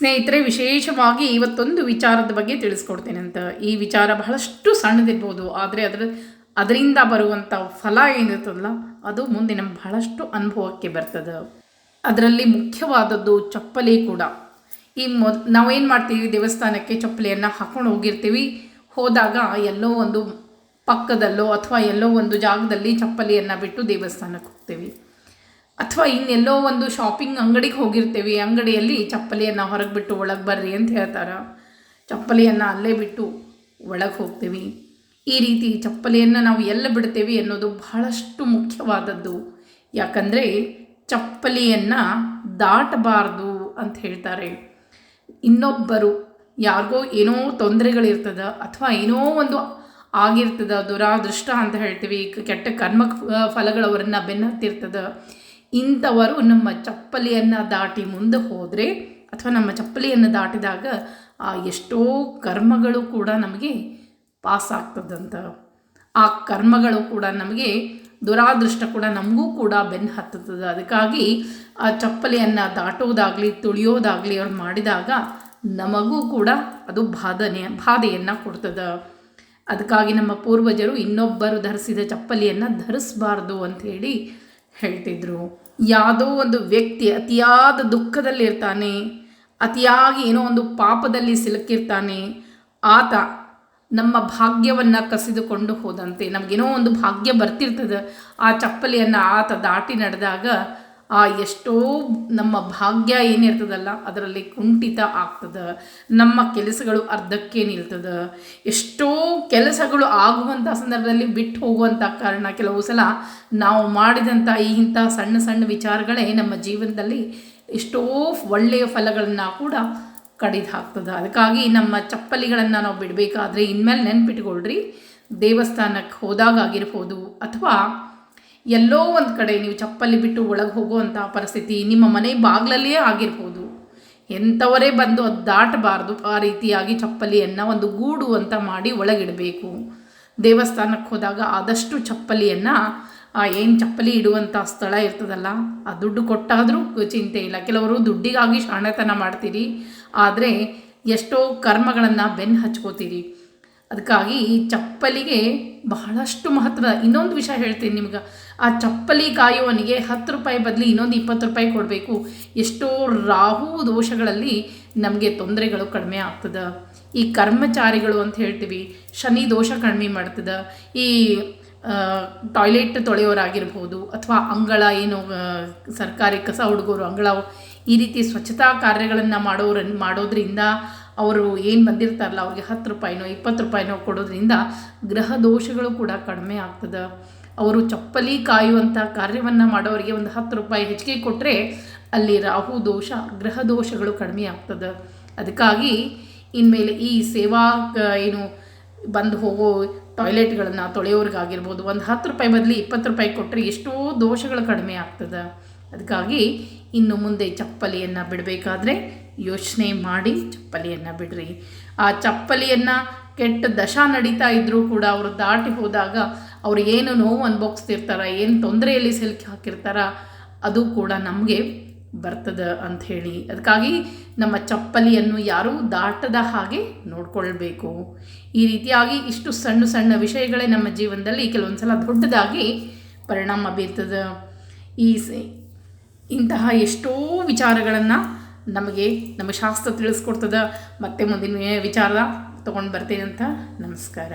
ಸ್ನೇಹಿತರೆ, ವಿಶೇಷವಾಗಿ ಇವತ್ತೊಂದು ವಿಚಾರದ ಬಗ್ಗೆ ತಿಳಿಸ್ಕೊಡ್ತೇನೆ ಅಂತ. ಈ ವಿಚಾರ ಬಹಳಷ್ಟು ಸಣ್ಣದಿರ್ಬೋದು, ಆದರೆ ಅದರ, ಅದರಿಂದ ಬರುವಂಥ ಫಲ ಏನಿರ್ತದಲ್ಲ ಅದು ಮುಂದೆ ನಮ್ಮ ಬಹಳಷ್ಟು ಅನುಭವಕ್ಕೆ ಬರ್ತದೆ. ಅದರಲ್ಲಿ ಮುಖ್ಯವಾದದ್ದು ಚಪ್ಪಲಿ ಕೂಡ. ಈ ಮೊ ನಾವೇನು ಮಾಡ್ತೀವಿ, ದೇವಸ್ಥಾನಕ್ಕೆ ಚಪ್ಪಲಿಯನ್ನು ಹಾಕೊಂಡು ಹೋಗಿರ್ತೀವಿ. ಹೋದಾಗ ಎಲ್ಲೋ ಒಂದು ಪಕ್ಕದಲ್ಲೋ ಅಥವಾ ಎಲ್ಲೋ ಒಂದು ಜಾಗದಲ್ಲಿ ಚಪ್ಪಲಿಯನ್ನು ಬಿಟ್ಟು ದೇವಸ್ಥಾನಕ್ಕೆ ಹೋಗ್ತೀವಿ. ಅಥವಾ ಇನ್ನೆಲ್ಲೋ ಒಂದು ಶಾಪಿಂಗ್ ಅಂಗಡಿಗೆ ಹೋಗಿರ್ತೀವಿ, ಅಂಗಡಿಯಲ್ಲಿ ಚಪ್ಪಲಿಯನ್ನು ಹೊರಗೆ ಬಿಟ್ಟು ಒಳಗೆ ಬರ್ರಿ ಅಂತ ಹೇಳ್ತಾರೆ. ಚಪ್ಪಲಿಯನ್ನು ಅಲ್ಲೇ ಬಿಟ್ಟು ಒಳಗೆ ಹೋಗ್ತೀವಿ. ಈ ರೀತಿ ಚಪ್ಪಲಿಯನ್ನು ನಾವು ಎಲ್ಲ ಬಿಡ್ತೇವೆ ಅನ್ನೋದು ಬಹಳಷ್ಟು ಮುಖ್ಯವಾದದ್ದು. ಯಾಕಂದರೆ ಚಪ್ಪಲಿಯನ್ನು ದಾಟಬಾರ್ದು ಅಂತ ಹೇಳ್ತಾರೆ. ಇನ್ನೊಬ್ಬರು ಯಾರಿಗೋ ಏನೋ ತೊಂದರೆಗಳಿರ್ತದ ಅಥವಾ ಏನೋ ಒಂದು ಆಗಿರ್ತದ, ದುರಾದೃಷ್ಟ ಅಂತ ಹೇಳ್ತೀವಿ. ಕೆಟ್ಟ ಕರ್ಮ ಫಲಗಳವರನ್ನು ಬೆನ್ನತ್ತಿರ್ತದ. ಇಂಥವರು ನಮ್ಮ ಚಪ್ಪಲಿಯನ್ನು ದಾಟಿ ಮುಂದೆ ಹೋದರೆ ಅಥವಾ ನಮ್ಮ ಚಪ್ಪಲಿಯನ್ನು ದಾಟಿದಾಗ, ಆ ಎಷ್ಟೋ ಕರ್ಮಗಳು ಕೂಡ ನಮಗೆ ಪಾಸ್ ಆಗ್ತದಂತ ಆ ಕರ್ಮಗಳು ಕೂಡ ನಮಗೆ ದುರಾದೃಷ್ಟ ಕೂಡ ನಮಗೂ ಕೂಡ ಬೆನ್ನು ಹತ್ತದ ಅದಕ್ಕಾಗಿ ಆ ಚಪ್ಪಲಿಯನ್ನು ದಾಟೋದಾಗಲಿ, ತುಳಿಯೋದಾಗಲಿ ಅವ್ರು ಮಾಡಿದಾಗ ನಮಗೂ ಕೂಡ ಅದು ಬಾಧನೆ, ಬಾಧೆಯನ್ನು ಕೊಡ್ತದೆ. ಅದಕ್ಕಾಗಿ ನಮ್ಮ ಪೂರ್ವಜರು ಇನ್ನೊಬ್ಬರು ಧರಿಸಿದ ಚಪ್ಪಲಿಯನ್ನು ಧರಿಸಬಾರ್ದು ಅಂಥೇಳಿ ಹೇಳ್ತಿದ್ರು. ಯಾವುದೋ ಒಂದು ವ್ಯಕ್ತಿ ಅತಿಯಾದ ದುಃಖದಲ್ಲಿರ್ತಾನೆ ಅತಿಯಾಗಿ ಏನೋ ಒಂದು ಪಾಪದಲ್ಲಿ ಸಿಲುಕಿರ್ತಾನೆ, ಆತ ನಮ್ಮ ಭಾಗ್ಯವನ್ನು ಕಸಿದುಕೊಂಡು ಹೋದಂತೆ. ನಮಗೇನೋ ಒಂದು ಭಾಗ್ಯ ಬರ್ತಿರ್ತದೆ. ಆ ಚಪ್ಪಲಿಯನ್ನು ಆತ ದಾಟಿ ನಡೆದಾಗ ಆ ಎಷ್ಟೋ ನಮ್ಮ ಭಾಗ್ಯ ಏನಿರ್ತದಲ್ಲ, ಅದರಲ್ಲಿ ಕುಂಠಿತ ಆಗ್ತದೆ. ನಮ್ಮ ಕೆಲಸಗಳು ಅರ್ಧಕ್ಕೆ ನಿಲ್ತದೆ. ಎಷ್ಟೋ ಕೆಲಸಗಳು ಆಗುವಂಥ ಸಂದರ್ಭದಲ್ಲಿ ಬಿಟ್ಟು ಹೋಗುವಂಥ ಕಾರಣ ಕೆಲವು ಸಲ ನಾವು ಮಾಡಿದಂಥ ಈ ಇಂಥ ಸಣ್ಣ ಸಣ್ಣ ವಿಚಾರಗಳೇ ನಮ್ಮ ಜೀವನದಲ್ಲಿ ಎಷ್ಟೋ ಒಳ್ಳೆಯ ಫಲಗಳನ್ನು ಕೂಡ ಕಡಿದು ಹಾಕ್ತದೆ ಅದಕ್ಕಾಗಿ ನಮ್ಮ ಚಪ್ಪಲಿಗಳನ್ನು ನಾವು ಬಿಡಬೇಕಾದ್ರೆ ಇನ್ಮೇಲೆ ನೆನ್ಪಿಟ್ಕೊಳ್ರಿ. ದೇವಸ್ಥಾನಕ್ಕೆ ಹೋದಾಗ ಆಗಿರ್ಬೋದು ಅಥವಾ ಎಲ್ಲೋ ಒಂದು ಕಡೆ ನೀವು ಚಪ್ಪಲಿ ಬಿಟ್ಟು ಒಳಗೆ ಹೋಗುವಂಥ ಪರಿಸ್ಥಿತಿ ನಿಮ್ಮ ಮನೆ ಬಾಗಿಲಲ್ಲಿಯೇ ಆಗಿರ್ಬೋದು. ಎಂಥವರೇ ಬಂದು ಅದು ದಾಟಬಾರ್ದು. ಆ ರೀತಿಯಾಗಿ ಚಪ್ಪಲಿಯನ್ನು ಒಂದು ಗೂಡು ಅಂತ ಮಾಡಿ ಒಳಗಿಡಬೇಕು. ದೇವಸ್ಥಾನಕ್ಕೆ ಹೋದಾಗ ಆದಷ್ಟು ಚಪ್ಪಲಿಯನ್ನು ಏನು ಚಪ್ಪಲಿ ಇಡುವಂಥ ಸ್ಥಳ ಇರ್ತದಲ್ಲ, ಆ ದುಡ್ಡು ಕೊಟ್ಟಾದರೂ ಚಿಂತೆ ಇಲ್ಲ. ಕೆಲವರು ದುಡ್ಡಿಗಾಗಿ ಶಾಣತನ ಮಾಡ್ತೀರಿ. ಆದರೆ ಎಷ್ಟೋ ಕರ್ಮಗಳನ್ನು ಬೆನ್ನು ಹಚ್ಕೋತೀರಿ. ಅದಕ್ಕಾಗಿ ಈ ಚಪ್ಪಲಿಗೆ ಬಹಳಷ್ಟು ಮಹತ್ವ ಇನ್ನೊಂದು ವಿಷಯ ಹೇಳ್ತೀನಿ ನಿಮ್ಗೆ. ಆ ಚಪ್ಪಲಿ ಕಾಯುವನಿಗೆ ಹತ್ತು ರೂಪಾಯಿ ಬದಲು ಇನ್ನೊಂದು ಇಪ್ಪತ್ತು ರೂಪಾಯಿ ಕೊಡಬೇಕು. ಎಷ್ಟೋ ರಾಹು ದೋಷಗಳಲ್ಲಿ ನಮಗೆ ತೊಂದರೆಗಳು ಕಡಿಮೆ ಆಗ್ತದೆ. ಈ ಕರ್ಮಚಾರಿಗಳು ಅಂತ ಹೇಳ್ತೀವಿ, ಶನಿ ದೋಷ ಕಡಿಮೆ ಮಾಡ್ತದೆ. ಈ ಟಾಯ್ಲೆಟ್ ತೊಳೆಯೋರಾಗಿರ್ಬೋದು ಅಥವಾ ಅಂಗಳ ಏನು ಸರ್ಕಾರಿ ಕಸ ಹುಡುಗರು ಅಂಗಳ ಈ ರೀತಿ ಸ್ವಚ್ಛತಾ ಕಾರ್ಯಗಳನ್ನು ಮಾಡೋರ ಮಾಡೋದ್ರಿಂದ ಅವರು ಏನು ಬಂದಿರ್ತಾರಲ್ಲ, ಅವ್ರಿಗೆ ಹತ್ತು ರೂಪಾಯಿನೋ, ಇಪ್ಪತ್ತು ರೂಪಾಯಿನೋ ಕೊಡೋದ್ರಿಂದ ಗ್ರಹ ದೋಷಗಳು ಕೂಡ ಕಡಿಮೆ ಆಗ್ತದೆ. ಅವರು ಚಪ್ಪಲಿ ಕಾಯುವಂಥ ಕಾರ್ಯವನ್ನು ಮಾಡೋರಿಗೆ ಒಂದು ಹತ್ತು ರೂಪಾಯಿ ಹೆಚ್ಚಿಗೆ ಕೊಟ್ಟರೆ ಅಲ್ಲಿ ರಾಹು ದೋಷ, ಗ್ರಹ ದೋಷಗಳು ಕಡಿಮೆ ಆಗ್ತದೆ. ಅದಕ್ಕಾಗಿ ಇನ್ಮೇಲೆ ಈ ಸೇವಾ ಏನು ಬಂದು ಹೋಗೋ ಟಾಯ್ಲೆಟ್ಗಳನ್ನು ತೊಳೆಯೋರಿಗಾಗಿರ್ಬೋದು, ಒಂದು ಹತ್ತು ರೂಪಾಯಿ ಬದಲಿ ಇಪ್ಪತ್ತು ರೂಪಾಯಿ ಕೊಟ್ಟರೆ ಎಷ್ಟೋ ದೋಷಗಳು ಕಡಿಮೆ ಆಗ್ತದೆ. ಅದಕ್ಕಾಗಿ ಇನ್ನು ಮುಂದೆ ಚಪ್ಪಲಿಯನ್ನು ಬಿಡಬೇಕಾದ್ರೆ ಯೋಚನೆ ಮಾಡಿ ಚಪ್ಪಲಿಯನ್ನು ಬಿಡ್ರಿ. ಆ ಚಪ್ಪಲಿಯನ್ನು ಕೆಟ್ಟ ದಶ ನಡೀತಾ ಇದ್ದರೂ ಕೂಡ ಅವರು ದಾಟಿ ಹೋದಾಗ ಅವ್ರು ಏನು ನೋವು ಅನುಭವಿಸ್ತಿರ್ತಾರ, ಏನು ತೊಂದರೆಯಲ್ಲಿ ಸಿಲುಕಿ ಹಾಕಿರ್ತಾರ, ಅದು ಕೂಡ ನಮಗೆ ಬರ್ತದೆ ಅಂತ ಹೇಳಿ. ಅದಕ್ಕಾಗಿ ನಮ್ಮ ಚಪ್ಪಲಿಯನ್ನು ಯಾರೂ ದಾಟದ ಹಾಗೆ ನೋಡಿಕೊಳ್ಬೇಕು. ಈ ರೀತಿಯಾಗಿ ಇಷ್ಟು ಸಣ್ಣ ಸಣ್ಣ ವಿಷಯಗಳೇ ನಮ್ಮ ಜೀವನದಲ್ಲಿ ಕೆಲವೊಂದು ಸಲ ದೊಡ್ಡದಾಗಿ ಪರಿಣಾಮ ಬೀರ್ತದೆ. ಈ ಇಂತಹ ಎಷ್ಟೋ ವಿಚಾರಗಳನ್ನು ನಮಗೆ ನಮ್ಮ ಶಾಸ್ತ್ರ ತಿಳಿಸ್ಕೊಡ್ತದೆ. ಮತ್ತೆ ಮುಂದಿನ ವಿಚಾರ ತೊಗೊಂಡು ಬರ್ತೇನೆ ಅಂತ ನಮಸ್ಕಾರ.